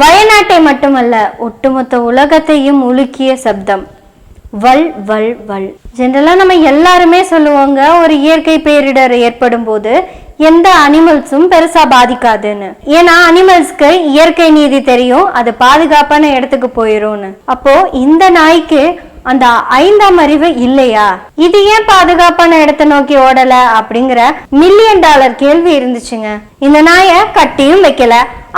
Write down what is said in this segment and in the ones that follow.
வயநாட்டை மட்டுமல்ல ஒட்டுமொத்த உலகத்தையும் உலுக்கிய சப்தம். வல் வல் வல். ஜென்ரலாக நம்ம எல்லாருமே சொல்லுவாங்க ஒரு இயற்கை பேரிடர் ஏற்படும் போது எந்த அனிமல்ஸும் பெருசாக பாதிக்காதுன்னு. ஏன்னா அனிமல்ஸ்க்கு இயற்கை நீதி தெரியும் அது பாதுகாப்பான இடத்துக்கு போயிரும்னு அப்போ இந்த நாய்க்கு அந்த ஐந்தாம் அறிவு இல்லையா? இது ஏன் பாதுகாப்பான இடத்தை நோக்கி ஓடல? அப்படிங்கிற மில்லியன் டாலர் கேள்வி இருந்துச்சுங்க. இந்த நாயை கட்டியும் வைக்கல.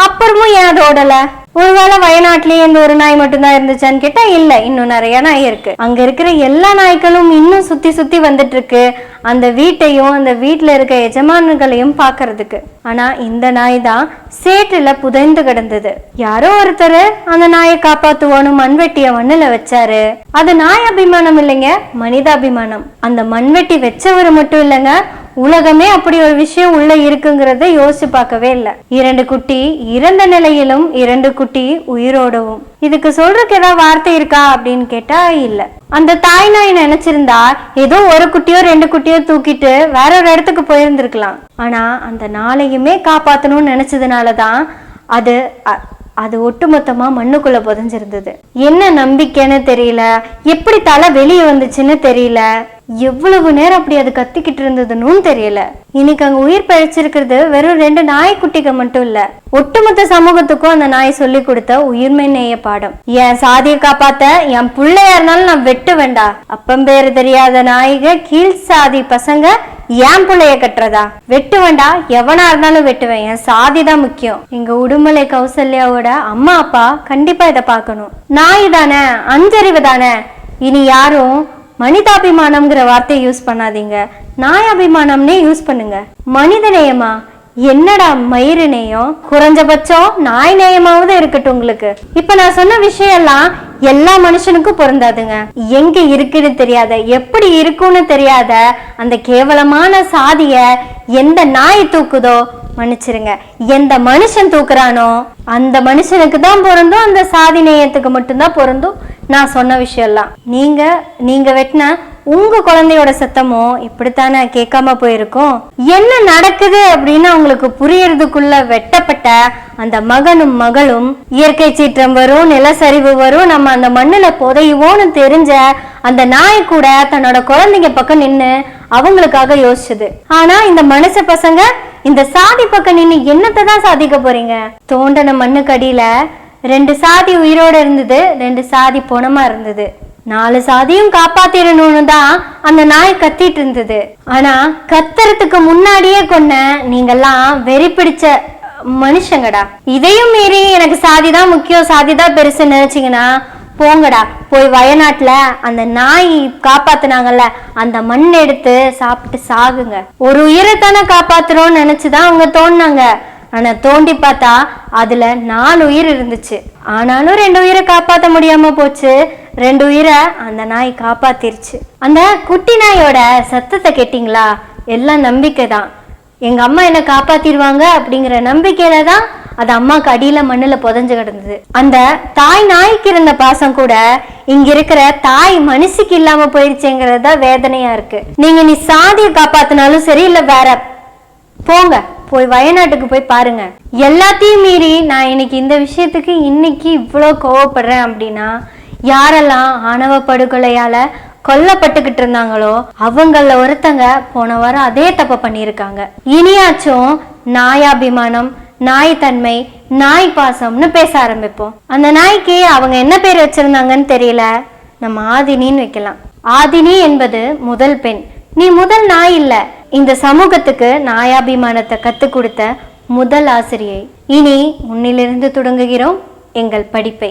அப்புறமும் ஏன் அது ஓடல? ஒருவேளை வயநாட்டிலேயே இந்த ஒரு நாய் மட்டும்தான் இருந்துச்சான்னு கேட்டா இல்ல. இன்னும் நிறைய நாய் இருக்கு. அங்க இருக்கிற எல்லா நாய்களும் இன்னும் சுத்தி சுத்தி வந்துட்டு இருக்கு அந்த வீட்டையும் அந்த வீட்டுல இருக்க எஜமானர்களையும் பாக்குறதுக்கு. ஆனா இந்த நாய் தான் சேற்றுல புதைந்து கிடந்தது. யாரோ ஒருத்தர் அந்த நாயை காப்பாத்துவோன்னு மண்வெட்டிய மண்ணுல வச்சாரு. அது நாய் அபிமானம் இல்லைங்க மனித அபிமானம் அந்த மண்வெட்டி வச்சவர் மட்டும் இல்லைங்க உலகமே அப்படி ஒரு விஷயம் உள்ள இருக்குங்கிறத யோசிச்சு பார்க்கவே இல்லை. இரண்டு குட்டி இறந்த நிலையிலும் இரண்டு குட்டி உயிரோடவும். இதுக்கு சொல்றதுக்கு ஏதாவது வார்த்தை இருக்கா அப்படின்னு கேட்டா இல்ல. அந்த தாய் நாய் நினைச்சிருந்தா ஏதோ ஒரு குட்டியோ ரெண்டு குட்டியோ தூக்கிட்டு வேற ஒரு இடத்துக்கு போயிருந்திருக்கலாம். ஆனா அந்த நாளையுமே காப்பாத்தணும்னு நினைச்சதுனாலதான் அது அ- அது ஒட்டுமொத்தமா மண்ணுக்குள்ள புதைஞ்சிருந்தது. என்ன நம்பிக்கைன்னு தெரியல. எப்படி தலை வெளியே வந்துச்சுன்னு தெரியல. எவ்வளவு நேரம் அப்படி அது கத்திக்கிட்டு இருந்ததுன்னு தெரியல. இன்னைக்கு அங்க உயிர் பழிச்சிருக்கிறது வெறும் ரெண்டு நாய்க்குட்டிக்கு மட்டும் இல்ல ஒட்டுமொத்த சமூகத்துக்கும் அந்த நாய் சொல்லி கொடுத்த உயிர்மை நேய பாடம். என் சாதியை காப்பாத்த என் பிள்ளையா இருந்தாலும் நான் வெட்டு வேண்டா. அப்பம் பேரு தெரியாத நாய்க கீழ் சாதி பசங்க ஏன் பிள்ளைய கட்டுறதா? வெட்டு வேண்டா எவனா இருந்தாலும் வெட்டுவேன். என் சாதி தான் முக்கியம். எங்க உடுமலை கௌசல்யாவோட அம்மா அப்பா கண்டிப்பா இதை பார்க்கணும். நாய் தானே அஞ்சறிவு தானே? இனி யாரும் மனிதாபிமானம்ங்கிற வார்த்தையை யூஸ் பண்ணாதீங்க. நாய் அபிமானம்னே யூஸ் பண்ணுங்க. மனித நேயமா என்னடா மயிறு நேயம் குறைஞ்சபட்சம் நாய் நேயமாவது இருக்கட்டும் உங்களுக்கு. இப்ப நான் சொன்ன விஷயம் எல்லாம் எல்லா மனுஷனுக்கும் பொருந்தாதுங்க. எங்க இருக்குன்னு தெரியாத எப்படி இருக்கும்னு தெரியாத அந்த கேவலமான சாதிய எந்த நாய் தூக்குதோ மன்னிச்சிருங்க. எந்த மனுஷன் தூக்குறானோ அந்த மனுஷனுக்கு தான் பொருந்தும் அந்த சாதி நேயத்துக்கு மட்டும்தான் பொருந்தும். நான் சொன்ன விஷயம்லாம். நீங்க நீங்க வெட்டின உங்க குழந்தையோட சத்தமும் இப்படித்தானே கேட்காம போயிருக்கும்? என்ன நடக்குது அப்படின்னு அவங்களுக்கு புரியறதுக்குள்ள வெட்டப்பட்ட அந்த மகனும் மகளும் இயற்கை சீற்றம் வரும் நிலசரிவு வரும் நம்ம அந்த மண்ணுல புதையுவோன்னு தெரிஞ்ச அந்த நாய் கூட தன்னோட குழந்தைங்க பக்கம் நின்னு அவங்களுக்காக யோசிச்சது. ஆனா இந்த மனுஷ பசங்க இந்த சாதி பக்கம் நின்னு என்னத்தை தான் சாதிக்க போறீங்க? தோண்டன மண்ணுக்கு அடியில ரெண்டு சாதி உயிரோட இருந்தது ரெண்டு சாதி பொணமா இருந்தது. நாலு சாதியும் காப்பாத்திரணும்னு தான் அந்த நாய் கத்திட்டு இருந்தது ஆனா கத்துறதுக்கு முன்னாடியே கொன்ன நீங்கெல்லாம் வெறி பிடிச்ச மனுஷங்கடா. இதையும் மீறி எனக்கு சாதி தான் முக்கியம் சாதி தான் பெருசு நினைச்சீங்கன்னா போங்கடா. போய் வயநாட்டுல அந்த நாய் காப்பாத்துனாங்கல்ல அந்த மண் எடுத்து சாப்பிட்டு சாகுங்க. ஒரு உயிரைத்தானே காப்பாத்துறோம்னு நினைச்சுதான் அவங்க தோணுனாங்க. ஆனா தோண்டி பார்த்தா அதுல நாலு உயிர் இருந்துச்சு. ஆனாலும் ரெண்டு உயிரை காப்பாத்த முடியாம போச்சு. ரெண்டு உயிரை அந்த நாய் காப்பாத்திருச்சு. அந்த குட்டி நாயோட சத்தத்தை கேட்டிங்களா? எல்லாம் நம்பிக்கை தான். எங்கள் அம்மா என்னை காப்பாத்திடுவாங்க அப்படிங்கிற நம்பிக்கையில தான் அது அம்மாவுக்கு அடியில் மண்ணில் புதைஞ்சு கிடந்தது. அந்த தாய் நாய்க்கு இருந்த பாசம் கூட இங்க இருக்கிற தாய் மனுஷிக்கு இல்லாம போயிடுச்சுங்கிறது தான் வேதனையா இருக்கு. நீங்க நீ சாதியை காப்பாத்தினாலும் சரி இல்ல வேற போங்க போய் வயநாட்டுக்கு போய் பாருங்க. எல்லாத்தையும் மீறி நான் இன்னைக்கு இந்த விஷயத்துக்கு இன்னைக்கு இவ்வளோ கோவப்படுறேன் அப்படின்னா யாரெல்லாம் ஆணவ படுகொலையால கொல்லப்பட்டுக்கிட்டு இருந்தாங்களோ அவங்கள ஒருத்தங்க போன வாரம் அதே தப்ப பண்ணியிருக்காங்க. இனியாச்சும் நாயாபிமானம் நாய் தன்மை நாய் பாசம்னு பேச ஆரம்பிப்போம். அந்த நாய்க்கு அவங்க என்ன பேர் வச்சிருந்தாங்கன்னு தெரியல? நம்ம ஆதினின்னு வைக்கலாம். ஆதினி என்பது முதல் பெண். நீ முதல் நாய் இல்ல. இந்த சமூகத்துக்கு நாயாபிமானத்தை கற்றுக் கொடுத்த முதல் ஆசிரியை. இனி உன்னிலிருந்து தொடங்குகிறோம் எங்கள் படிப்பை.